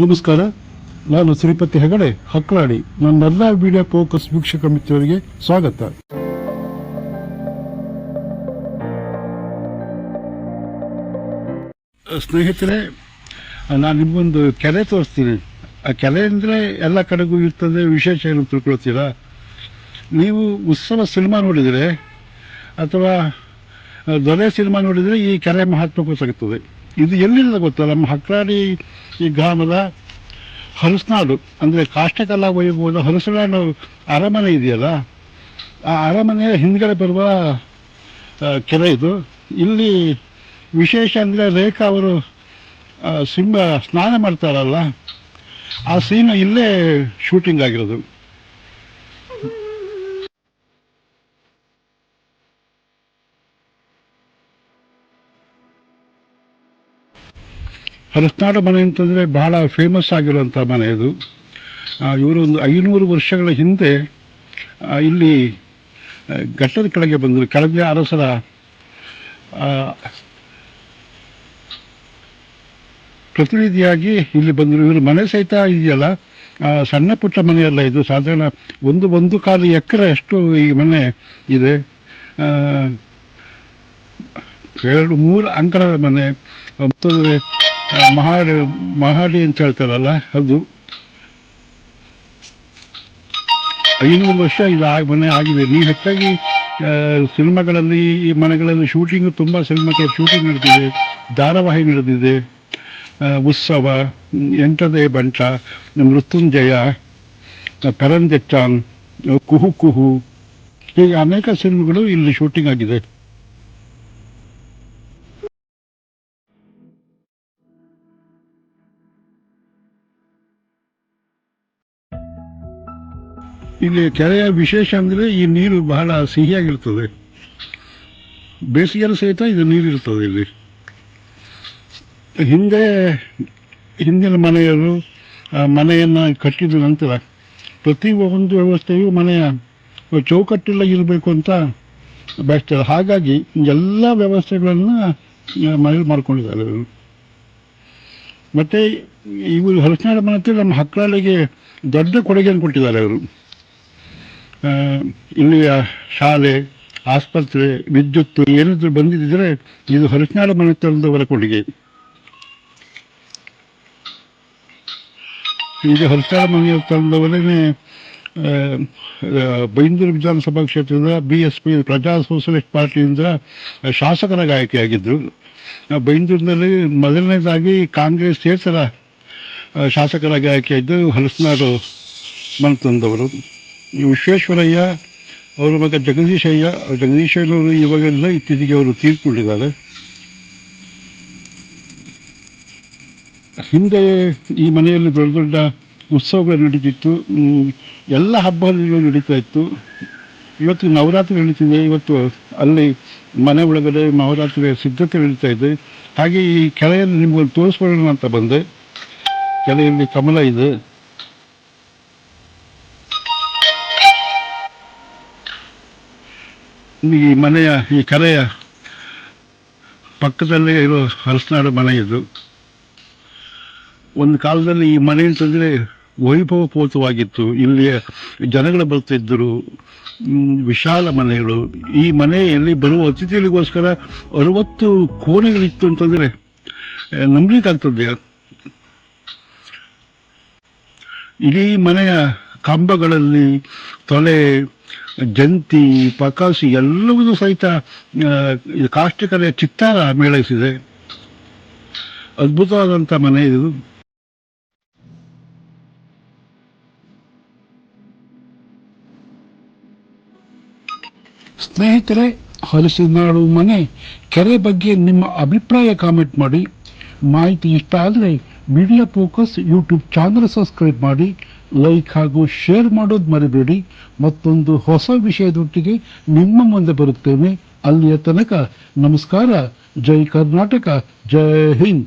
ನಮಸ್ಕಾರ. ನಾನು ಶ್ರೀಪತಿ ಹೆಗಡೆ, ಹಕ್ಲಾಡಿ. ನನ್ನೆಲ್ಲ ವಿಡಿಯೋ ಫೋಕಸ್ ವೀಕ್ಷಕ ಮಿತ್ರರಿಗೆ ಸ್ವಾಗತ. ಸ್ನೇಹಿತರೆ, ನಾನು ನಿಮ್ಮೊಂದು ಕೆರೆ ತೋರಿಸ್ತೀನಿ. ಆ ಕೆರೆ ಅಂದರೆ ಎಲ್ಲ ಕಡೆಗೂ ಇರ್ತದೆ, ವಿಶೇಷ ಏನು ತಿಳ್ಕೊಳ್ತೀರಾ? ನೀವು ಉತ್ಸವ ಸಿನಿಮಾ ನೋಡಿದರೆ ಅಥವಾ ದೊರೆ ಸಿನಿಮಾ ನೋಡಿದರೆ ಈ ಕೆರೆ ಮಹತ್ವ ಗೊತ್ತಾಗುತ್ತದೆ ಇದು ಎಲ್ಲಿಂದ ಗೊತ್ತಲ್ಲ ನಮ್ಮ ಹಕ್ರಾಡಿ ಈ ಗ್ರಾಮದ ಹರಸನಾಡು, ಅಂದರೆ ಕಾಷ್ಟಕಲಾ ವೈಭವದ ಹಲಸನಾಡು ಅರಮನೆ ಇದೆಯಲ್ಲ? ಆ ಅರಮನೆಯ ಹಿಂದ್ಗಡೆ ಬರುವ ಕೆರೆ ಇದು. ಇಲ್ಲಿ ವಿಶೇಷ ಅಂದರೆ ರೇಖಾ ಅವರು ಸಿಂಹ ಸ್ನಾನ ಮಾಡ್ತಾರಲ್ಲ? ಆ ಸೀನ್ ಇಲ್ಲೇ ಶೂಟಿಂಗ್ ಆಗಿರೋದು. ಹಲಸನಾಡು ಮನೆ ಅಂತಂದರೆ ಬಹಳ ಫೇಮಸ್ ಆಗಿರುವಂಥ ಮನೆ ಇದು ಇವರು ಒಂದು ಐನೂರು ವರ್ಷಗಳ ಹಿಂದೆ ಇಲ್ಲಿ ಘಟ್ಟದ ಕೆಳಗೆ ಬಂದರು. ಕೆಳಗೆ ಅರಸರ ಪ್ರತಿನಿಧಿಯಾಗಿ ಇಲ್ಲಿ ಬಂದರು. ಇವರು ಮನೆ ಸಹಿತ ಇದೆಯಲ್ಲ ಸಣ್ಣ ಪುಟ್ಟ ಮನೆಯಲ್ಲ ಇದು. ಸಾಧಾರಣ ಒಂದು ಒಂದು ಕಾಲು ಎಕರೆ ಅಷ್ಟು ಈ ಮನೆ ಇದೆ. ಎರಡು, ಮೂರು ಅಂಕಣದ ಮನೆ. ಮತ್ತೊಂದು ಮಹಾಡಿ ಮಹಾಡಿ ಅಂತ ಹೇಳ್ತಾರಲ್ಲ, ಅದು. ಐನೂರು ವರ್ಷ ಇದು ಆಗ, ಮನೆ ಆಗಿದೆ. ನೀವು ಹೆಚ್ಚಾಗಿ ಸಿನಿಮಾಗಳಲ್ಲಿ, ಈ ಮನೆಗಳಲ್ಲಿ ಶೂಟಿಂಗು ತುಂಬ ಸಿನಿಮಾಗಳ ಶೂಟಿಂಗ್ ನಡೆದಿದೆ. ಧಾರಾವಾಹಿ ನಡೆದಿದೆ. ಉತ್ಸವ ಎಂಟದೇ ಬಂಟ, ಮೃತ್ಯುಂಜಯ ಪೆರಂದೆಚ್ಚಾನ್ ಕುಹು ಕುಹು. ಹೀಗೆ ಅನೇಕ ಸಿನಿಮಾಗಳು ಇಲ್ಲಿ ಶೂಟಿಂಗ್ ಆಗಿದೆ. ಇಲ್ಲಿ ಕೆರೆಯ ವಿಶೇಷ ಅಂದರೆ ಈ ನೀರು ಬಹಳ ಸಿಹಿಯಾಗಿರ್ತದೆ. ಬೇಸಿಗೆಯಲ್ಲಿ ಸಹಿತ ಇದು ನೀರಿರ್ತದೆ ಇಲ್ಲಿ. ಹಿಂದೆ, ಹಿಂದಿನ ಮನೆಯವರು ಮನೆಯನ್ನು ಕಟ್ಟಿದ ನಂತರ ಪ್ರತಿ ಒಂದು ವ್ಯವಸ್ಥೆಯು ಮನೆಯ ಚೌಕಟ್ಟಿಲ್ಲ ಇರಬೇಕು ಅಂತ ಬಯಸ್ತಾರೆ. ಹಾಗಾಗಿ ಎಲ್ಲ ವ್ಯವಸ್ಥೆಗಳನ್ನು ಮನೇಲಿ ಮಾಡ್ಕೊಂಡಿದ್ದಾರೆ ಇವರು. ಮತ್ತು ಇವರು ಹಲಸಿನ ಮನೆ ನಮ್ಮ ಹಕ್ಕಳಿಗೆ ದೊಡ್ಡ ಕೊಡುಗೆಯನ್ನು ಕೊಟ್ಟಿದ್ದಾರೆ ಅವರು ಇಲ್ಲಿಯ ಶಾಲೆ ಆಸ್ಪತ್ರೆ ವಿದ್ಯುತ್ ಏನಾದರೂ ಬಂದಿದ್ದರೆ ಇದು ಹಲಸಿನಾಡ ಮನೆತನದವರ ಕೊಡುಗೆ. ಈಗ ಆ, ಆ, ಬೈಂದೂರು ವಿಧಾನಸಭಾ ಕ್ಷೇತ್ರದ B S P Praja socialist ಪಾರ್ಟಿಯಿಂದ ಶಾಸಕರ ಗಾಯಕಿಯಾಗಿದ್ದರು ಬೈಂದೂರಿನಲ್ಲಿ ಮೊದಲನೇದಾಗಿ ಕಾಂಗ್ರೆಸ್ ಕ್ಷೇತ್ರ ಶಾಸಕರ ಗಾಯಕಿಯಾಗಿದ್ದು ಹಲಸಿನಾಡು ಮನೆ ತಂದವರು ಈ ವಿಶ್ವೇಶ್ವರಯ್ಯ ಅವರ ಮಗ ಜಗದೀಶಯ್ಯ ಜಗದೀಶಯ್ಯನವರು ಇವಾಗೆಲ್ಲ ಇತ್ತೀಚೆಗೆ ಅವರು ತೀರ್ಕೊಂಡಿದ್ದಾರೆ. ಹಿಂದೆ ಈ ಮನೆಯಲ್ಲಿ ದೊಡ್ಡ ದೊಡ್ಡ ಉತ್ಸವಗಳು ನಡೀತಿತ್ತು. ಎಲ್ಲ ಹಬ್ಬಗಳು ನಡೀತಾ ಇತ್ತು. ಇವತ್ತು ನವರಾತ್ರಿ ನಡೀತಿದೆ. ಇವತ್ತು ಅಲ್ಲಿ ಮನೆ ಒಳಗಡೆ ನವರಾತ್ರಿಯ ಸಿದ್ಧತೆ ನಡೀತಾ ಇದೆ. ಹಾಗೆ ಈ ಕೆಳೆಯಲ್ಲಿ ನಿಮಗೊಂದು ತೋರಿಸ್ಕೊಳ್ಳೋಣ ಅಂತ ಬಂದೆ. ಕೆಳೆಯಲ್ಲಿ ಕಮಲ ಇದೆ. ಈ ಮನೆಯ, ಈ ಕರೆಯ ಪಕ್ಕದಲ್ಲೇ ಇರೋ ಹಲಸನಾಡು ಮನೆ ಇದು ಒಂದು ಕಾಲದಲ್ಲಿ ಈ ಮನೆ ಅಂತಂದರೆ ವೈಭವಪೂತವಾಗಿತ್ತು ಇಲ್ಲಿಯ ಜನಗಳು ಬರ್ತಿದ್ದರು ವಿಶಾಲ ಮನೆಗಳು. ಈ ಮನೆಯಲ್ಲಿ ಬರುವ ಅತಿಥಿಗಳಿಗೋಸ್ಕರ ಅರವತ್ತು ಕೋಣೆಗಳಿತ್ತು ಅಂತಂದರೆ ನಂಬಲಿಕ್ಕಾಗ್ತದೆ. ಇಡೀ ಮನೆಯ ಕಂಬಗಳಲ್ಲಿ, ತೊಲೆ ಜಂತಿ ಪಕಾಸಿ ಎಲ್ಲವೂ ಸಹಿತ ಕಾಷ್ಟಕಲೆಯ ಚಿತ್ತಾರ ಮೇಳೈಸಿದೆ. ಅದ್ಭುತವಾದಂಥ ಮನೆ ಇದು. ಸ್ನೇಹಿತರೆ ಹಲಸಿನಾಡು ಮನೆ, ಕೆರೆ ಬಗ್ಗೆ ನಿಮ್ಮ ಅಭಿಪ್ರಾಯ ಕಾಮೆಂಟ್ ಮಾಡಿ. ಮಾಹಿತಿ ಇಷ್ಟ ಆದರೆ media focus YouTube channel subscribe ಮಾಡಿ. ಲೈಕ್ ಹಾಗೂ ಶೇರ್ ಮಾಡೋದು ಮರಿಬೇಡಿ. ಮತ್ತೊಂದು ಹೊಸ ವಿಷಯದೊಟ್ಟಿಗೆ ನಿಮ್ಮ ಮುಂದೆ ಬರುತ್ತೇನೆ. ಅಲ್ಲಿಯ ತನಕ ನಮಸ್ಕಾರ. ಜೈ ಕರ್ನಾಟಕ. ಜೈ ಹಿಂದ್.